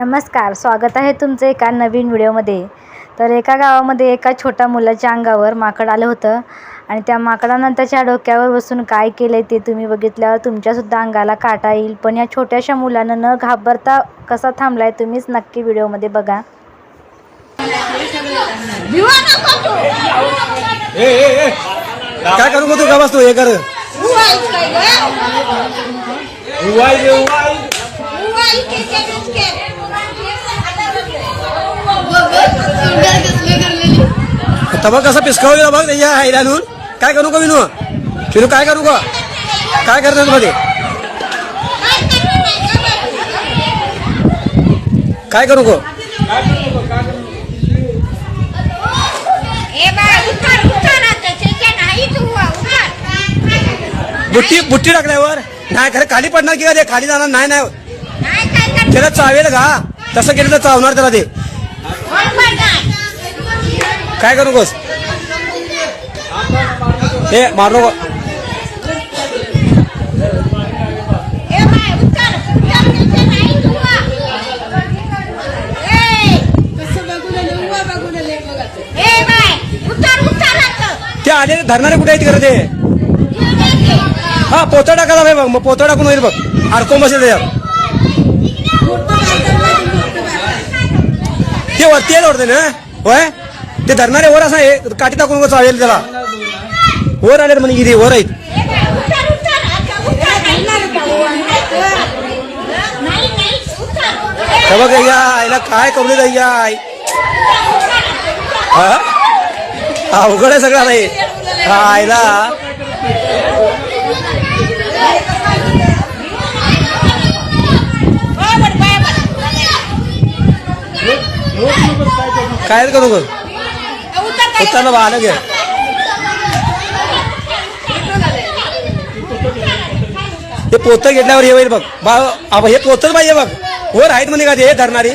नमस्कार स्वागत आहे तुमचं एका नवीन व्हिडिओमध्ये. तर एका गावामध्ये एका छोट्या मुलाच्या अंगावर माकड आलं होतं आणि त्या माकडानं त्याच्या डोक्यावर बसून काय केलं ते तुम्ही बघितल्यावर तुमच्यासुद्धा अंगाला काटा येईल. पण या छोट्याशा मुलानं न घाबरता कसा थांबलाय तुम्हीच नक्की व्हिडिओमध्ये बघा. काय करू तू का बसतो हे कर उवाई रे उवाई तबा कसा पिसकावलेला बघ त्याच्या हैरानून काय करू का विनू? विनू काय करू का काय करतो तुला काय करू गो? बुट्टी बुट्टी टाकल्यावर? नाही खरं खाली पडणार की का ते? खाली जाणार नाही नाही. त्याला चावेल का? तसं केलं तर चावणार त्याला ते. काय करू गोस हे मारू ते आले धरणारे कुठे आहेत खरं ते हा पोतं टाकायला पाहिजे बघ मग पोतं टाकून होईल बघ. अडकून बसेल त्याच्यात. ते वरती आहे वाटतं ना? होय? ते धरणारे वर असं आहे काठी टाकून कसं चालेल त्याला. वर आले म्हणजे किती वर आहेत. बघ या आईला काय करू दे या हा? अवघड आहे सगळं आता हे. आईला. काय करू ग बा आलं घे. हे पोतं घेतल्यावर हे होईल बघ. बा हे पोतच पाहिजे बघ. वर आहेत म्हणे का ते धरणारी?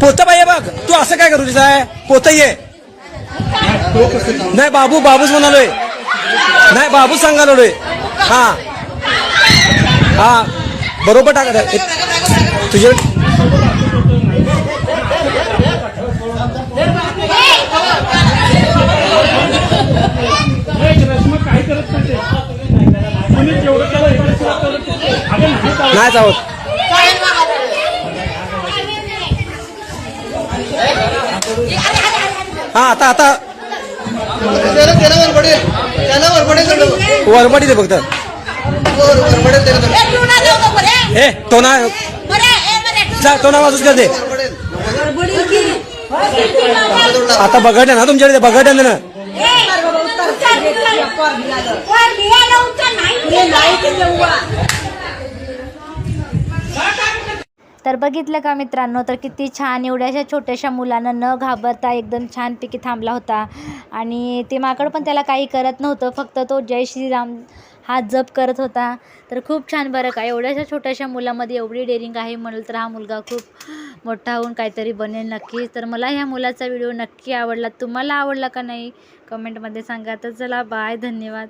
पोतं पाहिजे बघ. तू असं काय करू तिचा आहे? पोतं ये. नाही बाबू बाबूच म्हणालोय. नाही बाबूच सांगालोय हा. हा. बरोबर टाका. तुझे नाही आहोत. हा आता आता. त्याला दे फक्त हे तो ना जा तो ना वाजूच करते आता बघडल्या ना तुमच्याकडे बघडल्या ना. तर बघितलं का मित्रांनो? तर किती छान एवढ्याशा छोट्याशा मुलानं न घाबरता एकदम छानपैकी थांबला होता. आणि ते माकड पण त्याला काही करत नव्हतं फक्त तो जय श्रीराम हा जप करत होता. तर खूप छान बरं का एवढ्याशा छोट्याशा मुलामध्ये एवढी डेअरिंग आहे म्हणाल तर हा मुलगा खूप मोठा होऊन काहीतरी बनेल नक्कीच तर मला ह्या मुलाचा व्हिडिओ नक्की आवडला. तुम्हाला आवडला का नाही? कमेंटमध्ये सांगा. तर चला बाय धन्यवाद.